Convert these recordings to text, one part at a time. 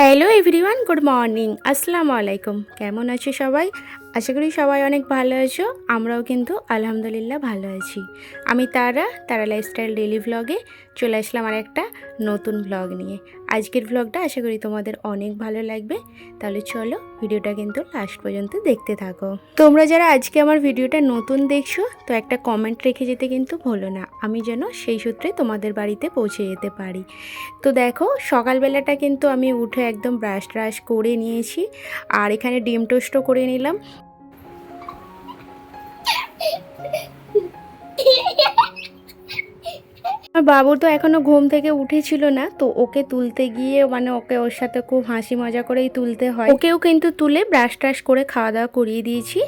Hello everyone, good morning. আসসালামু আলাইকুম। কেমন আছো সবাই? আশা করি সবাই অনেক ভালো আছো। আমরাও কিন্তু আলহামদুলিল্লাহ ভালো আছি। আমি তারা তারা লাইফস্টাইল ডেলি ভ্লগে চলে আসলাম আর একটা নতুন ভ্লগ নিয়ে। আজকের ভ্লগটা আশা করি তোমাদের অনেক ভালো লাগবে। তাহলে চলো ভিডিওটা কিন্তু লাস্ট পর্যন্ত দেখতে থাকো। তোমরা যারা আজকে আমার ভিডিওটা নতুন দেখছ, তো একটা কমেন্ট রেখে যেতে কিন্তু ভুলো না। আমি যেন সেই সূত্রে তোমাদের বাড়িতে পৌঁছে যেতে পারি। তো দেখো, সকালবেলাটা কিন্তু আমি উঠে একদম ব্রাশ ট্রাশ করে নিয়েছি, আর এখানে ডিম টোস্টও করে নিলাম। আমার বাবু তো এখনও ঘুম থেকে উঠেছিল না, তো ওকে তুলতে গিয়ে মানে ওকে ওর সাথে খুব হাসি মজা করেই তুলতে হয়। ওকেও কিন্তু তুলে ব্রাশ ট্রাশ করে খাওয়া দাওয়া করিয়ে দিয়েছি।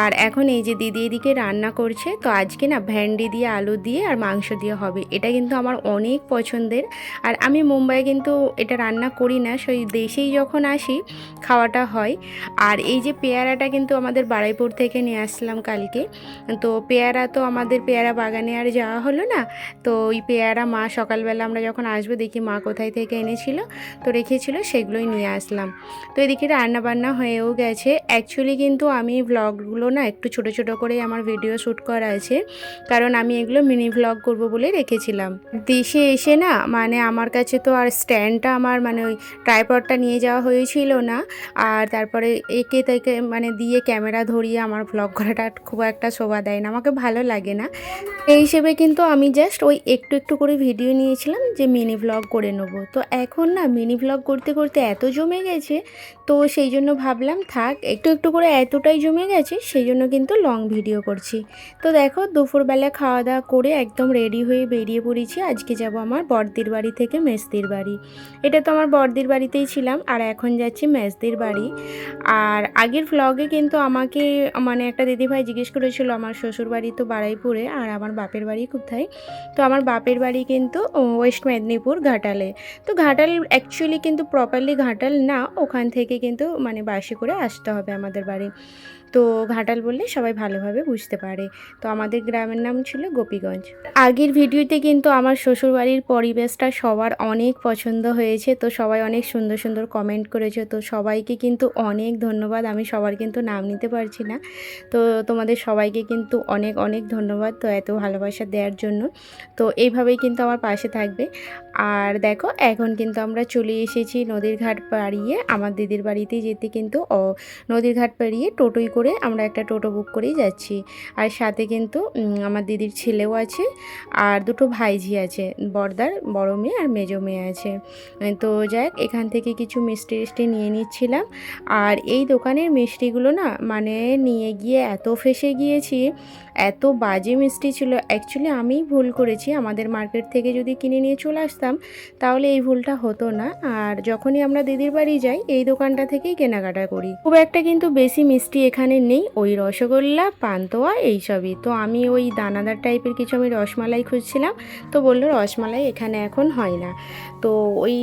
আর এখন এই যে দিদি এদিকে রান্না করছে, তো আজকে না ভেন্ডি দিয়ে, আলু দিয়ে আর মাংস দিয়ে হবে। এটা কিন্তু আমার অনেক পছন্দের। আর আমি মুম্বাই কিন্তু এটা রান্না করি না, সেই দেশেই যখন আসি, খাওয়াটা হয়। আর এই যে পেয়ারাটা কিন্তু আমাদের বারাইপুর থেকে নিয়ে আসলাম কালকে। তো পেয়ারা তো আমাদের পেয়ারা বাগানে আর যাওয়া হলো না, তো ওই পেয়ারা মা সকালবেলা আমরা যখন আসব দেখি মা কোথায় থেকে এনেছিল, তো রেখেছিল, সেগুলোই নিয়ে আসলাম। তো এদিকে রান্না বান্না হয়েও গেছে। অ্যাকচুয়ালি কিন্তু আমি ভ্লগগুলো না একটু ছোট ছোট করে আমার ভিডিও শ্যুট করা আছে, কারণ আমি এগুলো মিনি ভ্লগ করব বলে রেখেছিলাম। দেশে এসে না মানে আমার কাছে তো আর স্ট্যান্ডটা আমার মানে ওই ট্রাইপডটা নিয়ে যাওয়া হয়েছিল না, আর তারপরে একে তাকে মানে দিয়ে ক্যামেরা ধরিয়ে আমার ভ্লগ করাটা খুব একটা শোভা দেয় না, আমাকে ভালো লাগে না। এই হিসেবে কিন্তু আমি জাস্ট ওই একটু একটু করে ভিডিও নিয়েছিলাম যে মিনি ভ্লগ করে নেব। তো এখন না মিনি ভ্লগ করতে করতে এত জমে গেছে, তো সেই জন্য ভাবলাম থাক, একটু একটু করে এতটাই জমে গেছে, সেই জন্য কিন্তু লং ভিডিও করছি। তো দেখো দুপুরবেলা খাওয়া দাওয়া করে একদম রেডি হয়ে বেরিয়ে পড়েছি, আজকে যাব আমার বড়দির বাড়ি থেকে মেসদির বাড়ি। এটা তো আমার বড়দির বাড়িতেই ছিলাম, আর এখন যাচ্ছি মেসদির বাড়ি। আর আগের ভ্লগে কিন্তু আমাকে মানে একটা দিদিভাই জিজ্ঞেস করেছিল, আমার শ্বশুর বাড়ি তো বাড়াইপুরে আর আমার বাপের বাড়ি কোথায়? তো আমার বাপের বাড়ি কিন্তু ওয়েস্ট মেদিনীপুর ঘাটালে। তো ঘাটাল অ্যাকচুয়ালি কিন্তু প্রপারলি ঘাটাল না, ওখান থেকে কিন্তু মানে বাসে করে আসতে হবে আমাদের বাড়ি। তো ঘাটাল বললে সবাই ভালোভাবে বুঝতে পারে। তো আমাদের গ্রামের নাম ছিল গোপীগঞ্জ। আগের ভিডিওতে কিন্তু আমার শ্বশুরবাড়ির পরিবেশটা সবার অনেক পছন্দ হয়েছে। তো সবাই অনেক সুন্দর সুন্দর কমেন্ট করেছে। তো সবাইকে কিন্তু অনেক ধন্যবাদ। আমি সবার কিন্তু নাম নিতে পারছি না। তো তোমাদের সবাইকে কিন্তু অনেক অনেক ধন্যবাদ তো এত ভালোবাসা দেওয়ার জন্য। তো এইভাবেই কিন্তু আমার পাশে থাকবে। আর দেখো, এখন কিন্তু আমরা চলে এসেছি নদীর ঘাট পাড়িয়ে। আমার দিদির বাড়িতে যেতে কিন্তু নদীর ঘাট পেরিয়ে টোটোই আমরা একটা টোটো বুক করেই যাচ্ছি। আর সাথে কিন্তু আমার দিদির ছেলেও আছে আর দুটো ভাইঝি আছে, বর্দার বড় মেয়ে আর মেজো মেয়ে আছে। তো যাক এখান থেকে কিছু মিষ্টি টিষ্টি নিয়ে নিচ্ছিলাম। আর এই দোকানের মিষ্টিগুলো না মানে নিয়ে গিয়ে এত ফেসে গিয়েছি এত বাজে মিষ্টি ছিল। অ্যাকচুয়ালি আমিই ভুল করেছি। আমাদের মার্কেট থেকে যদি কিনে নিয়ে চলে আসতাম, তাহলে এই ভুলটা হতো না। আর যখনই আমরা দিদির বাড়ি যাই, এই দোকানটা থেকেই কেনাকাটা করি। খুব একটা কিন্তু বেশি মিষ্টি এখানে নেই। ওই রসগোল্লা, পান্তোয়া, এইসবই। তো আমি ওই দানাদার টাইপের কিছু আমি রসমালাই খুঁজছিলাম। তো বলল, রসমালাই এখানে এখন হয় না। তো ওই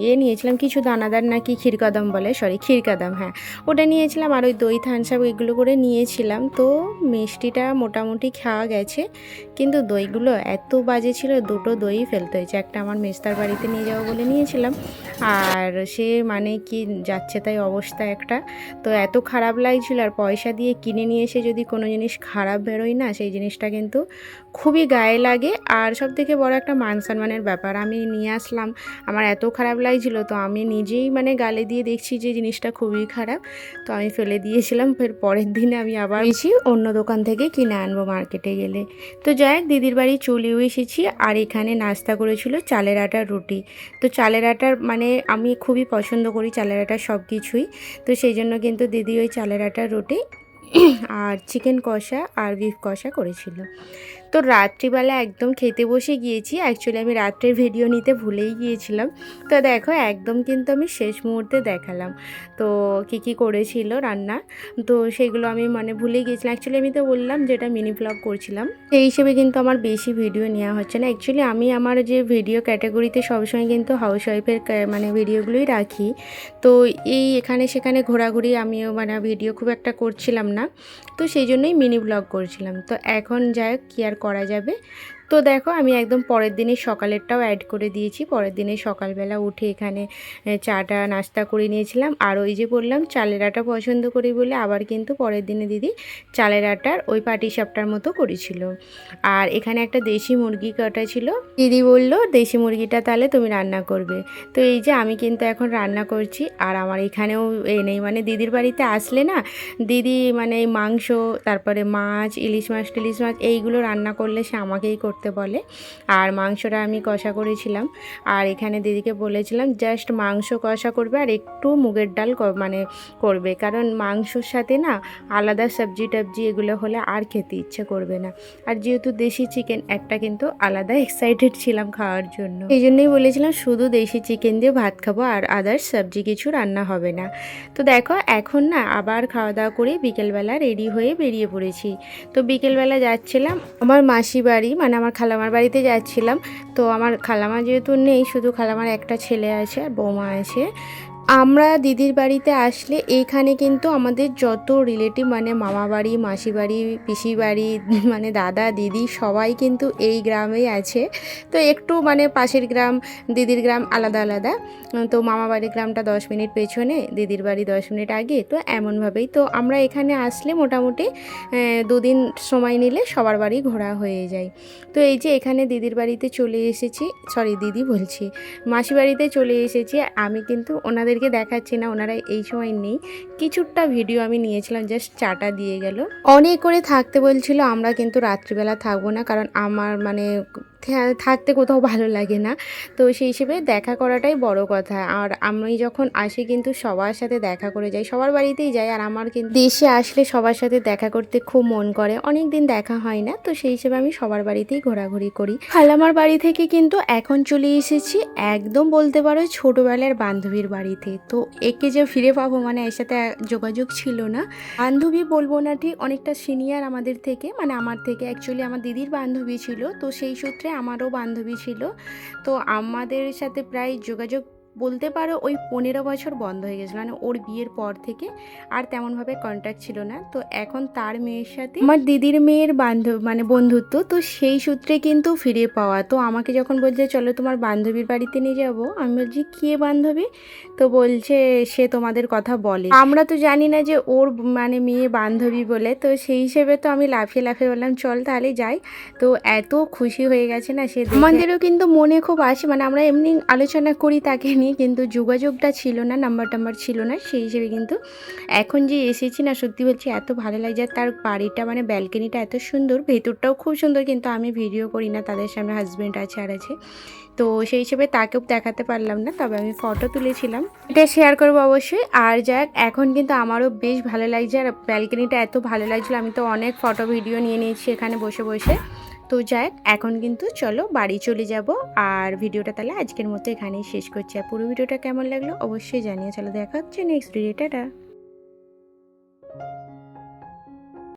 ইয়ে নিয়েছিলাম, কিছু দানাদার নাকি ক্ষীরকদম বলে সরি ক্ষীরকদম হ্যাঁ। ওটা নিয়েছিলাম আর ওই দই, থানসাপ, এগুলো করে নিয়েছিলাম। তো মিষ্টিটা মোটামুটি খাওয়া গেছে। কিন্তু দইগুলো এত বাজে ছিল, দুটো দই ফেলতে হয়েছে। একটা আমার মেস্তার বাড়িতে নিয়ে যাব বলে নিয়েছিলাম। আর সে মানে কি যাচ্ছে তাই অবস্থা একটা। তো এত খারাপ লাগছিল আর পয়সা দিয়ে কিনে নিয়ে এসে যদি কোনো জিনিস খারাপ বেরোয় না, সেই জিনিসটা কিন্তু খুবই গায়ে লাগে। আর সব থেকে বড় একটা মান সম্মানের ব্যাপার, আমি নিয়ে আসলাম। আমার এত খারাপ লাগছিল, তো আমি নিজেই মানে গালে দিয়ে দেখছি যে জিনিসটা খুবই খারাপ। তো আমি ফেলে দিয়েছিলাম, ফের পরের দিনে আমি আবার অন্য দোকান থেকে কিনে আনব মার্কেটে গেলে। তো যাই দিদির বাড়ি চলেও এসেছি আর এখানে নাস্তা করেছিল চালের আটার রুটি। তো চালের আটার মানে আমি খুবই পছন্দ করি চালের আটার সব কিছুই তো সেই জন্য কিন্তু দিদি ওই চালের আটার রুটি আর চিকেন কষা আর বিফ কষা করেছিল। তো রাত্রিবেলা একদম খেতে বসে গিয়েছি। অ্যাকচুয়ালি আমি রাত্রের ভিডিও নিতে ভুলেই গিয়েছিলাম। তো দেখো, একদম কিন্তু আমি শেষ মুহূর্তে দেখালাম। তো কী কী করেছিল রান্না? তো সেগুলো আমি মানে ভুলে গিয়েছিলাম। অ্যাকচুয়ালি আমি তো বললাম যেটা মিনি ব্লগ করছিলাম। সেই হিসেবে কিন্তু আমার বেশি ভিডিও নেওয়া হচ্ছে না। অ্যাকচুয়ালি আমি আমার যে ভিডিও ক্যাটাগরিতে সবসময় কিন্তু হাউস ওয়াইফের মানে ভিডিওগুলোই রাখি। তো এই এখানে সেখানে ঘোরাঘুরি আমিও মানে ভিডিও খুব একটা করছিলাম না। তো সেই জন্যই মিনি ব্লগ করছিলাম। তো এখন যাই কী আর করা যাবে। তো দেখো, আমি একদম পরের দিনের সকালেরটাও অ্যাড করে দিয়েছি। পরের দিনে সকালবেলা উঠে এখানে চাটা, নাস্তা করে নিয়েছিলাম। আর ওই যে বললাম, চালের আটা পছন্দ করি বলে আবার কিন্তু পরের দিনে দিদি চালের আটার ওই পাটি সাপটার মতো করেছিল। আর এখানে একটা দেশি মুরগি কাটা ছিল। দিদি বলল, দেশি মুরগিটা তাহলে তুমি রান্না করবে। তো এই যে আমি কিন্তু এখন রান্না করছি। আর আমার এখানেও এ নেই মানে দিদির বাড়িতে আসলে না, দিদি মানে মাংস, তারপরে মাছ, ইলিশ মাছ, টিলিশ মাছ, এইগুলো রান্না করলে সে আমাকেই করতে বলে। আর মাংসটা আমি কষা করেছিলাম। আর এখানে দিদিকে বলেছিলাম, জাস্ট মাংস কষা করবে আর একটু মুগের ডাল মানে করবে। কারণ মাংসর সাথে না আলাদা সবজি টবজি এগুলো হলে আর খেতে ইচ্ছে করবে না। আর যেহেতু দেশি চিকেন, একটা কিন্তু আলাদা এক্সাইটেড ছিলাম খাওয়ার জন্য। এই জন্যই বলেছিলাম, শুধু দেশি চিকেন দিয়ে ভাত খাব আর আদার্স সবজি কিছু রান্না হবে না। তো দেখো, এখন না আবার খাওয়া দাওয়া করে বিকেলবেলা রেডি হয়ে বেরিয়ে পড়েছি। তো বিকেলবেলা যাচ্ছিলাম আমার মাসি বাড়ি মানে আমার খালামার বাড়িতে যাচ্ছিলাম। তো আমার খালামা যেহেতু নেই, শুধু খালামার একটা ছেলে আছে আর বৌমা আছে। আমরা দিদির বাড়িতে আসলে এইখানে কিন্তু আমাদের যত রিলেটিভ মানে মামা বাড়ি মাসি বাড়ি পিসি বাড়ি মানে দাদা, দিদি সবাই কিন্তু এই গ্রামেই আছে। তো একটু মানে পাশের গ্রাম, দিদির গ্রাম আলাদা আলাদা। তো মামা বাড়ির গ্রামটা দশ মিনিট পেছনে, দিদির বাড়ি দশ মিনিট আগে। তো এমনভাবেই তো আমরা এখানে আসলে মোটামুটি দুদিন সময় নিলে সবার বাড়ি ঘোরা হয়ে যায়। তো এই যে এখানে দিদির বাড়িতে চলে এসেছি সরি দিদি বলছি মাসি বাড়িতে চলে এসেছি। আমি কিন্তু ওনাদেরকে দেখাচ্ছি না, ওনারা এই সময় নেই। কিছুটা ভিডিও আমি নিয়েছিলাম জাস্ট চাটা দিয়ে গেল। অনেক করে থাকতে বলছিল, আমরা কিন্তু রাত্রিবেলা থাকব না, কারণ আমার মানে থাকতে কোথাও ভালো লাগে না। তো সেই হিসেবে দেখা করাটাই বড় কথা। আর আমি যখন আসি কিন্তু সবার সাথে দেখা করে যাই, সবার বাড়িতেই যাই, আর আমার কিন্তু দেশে আসলে সবার সাথে দেখা করতে খুব মন করে। অনেক দিন দেখা হয় না, তো সেই হিসেবে আমি সবার বাড়িতেই ঘোরাঘুরি করি। খালামার বাড়ি থেকে কিন্তু এখন চলে এসেছি, একদম বলতে পারো ছোটোবেলার বান্ধবীর বাড়িতে। তো একে যে ফিরে পাবো মানে এর সাথে যোগাযোগ ছিল না। বান্ধবী বলব না ঠিক অনেকটা সিনিয়র আমাদের থেকে মানে আমার থেকে অ্যাকচুয়ালি আমার দিদির বান্ধবী ছিল। তো সেই সূত্রে আমারও বান্ধবী ছিল। তো আমাদের সাথে প্রায় যোগাযোগ বলতে পারো ওই পনেরো বছর বন্ধ হয়ে গেছিল। মানে ওর বিয়ের পর থেকে আর তেমনভাবে কন্ট্যাক্ট ছিল না। তো এখন তার মেয়ের সাথে আমার দিদির মেয়ের বান্ধব মানে বন্ধুত্ব, তো সেই সূত্রে কিন্তু ফিরে পাওয়া। তো আমাকে যখন বলছে, চলো তোমার বান্ধবীর বাড়িতে নিয়ে যাব। আমি বলছি, কে বান্ধবী? তো বলছে, সে তোমাদের কথা বলে। আমরা তো জানি না যে ওর মানে মেয়ে বান্ধবী বলে। তো সেই হিসেবে তো আমি লাফিয়ে লাফিয়ে বললাম, চল তাহলে যাই। তো এত খুশি হয়ে গেছে না সে। আমাদেরও কিন্তু মনে খুব আসে। মানে আমরা এমনি আলোচনা করি তাকে নিয়ে কিন্তু যোগাযোগটা ছিল না নাম্বার টাম্বার ছিল না, সেই হিসেবে কিন্তু এখন যে এসেছি না, সত্যি বলছি এত ভালো লাগছে আর তার বাড়িটা মানে ব্যালকনিটা এত সুন্দর, ভেতরটাও খুব সুন্দর কিন্তু আমি ভিডিও করি না, তাদের সামনে হাজব্যান্ড আছে আর আছে। তো সেই হিসেবে তাকেও দেখাতে পারলাম না, তবে আমি ফটো তুলেছিলাম। এটা শেয়ার করব অবশ্যই। আর যাক, এখন কিন্তু আমারও বেশ ভালো লাগছে আর ব্যালকনিটা এত ভালো লাগছিল, আমি তো অনেক ফটো ভিডিও নিয়ে নিয়েছি এখানে বসে বসে। তো যাই এখন কিন্তু চলো বাড়ি চলে যাব। আর ভিডিওটা তাহলে আজকের মতো এখানেই শেষ করছি। আর পুরো ভিডিওটা কেমন লাগল অবশ্যই জানিয়ে চলো। দেখা হচ্ছে নেক্সট ভিডিও টাটা।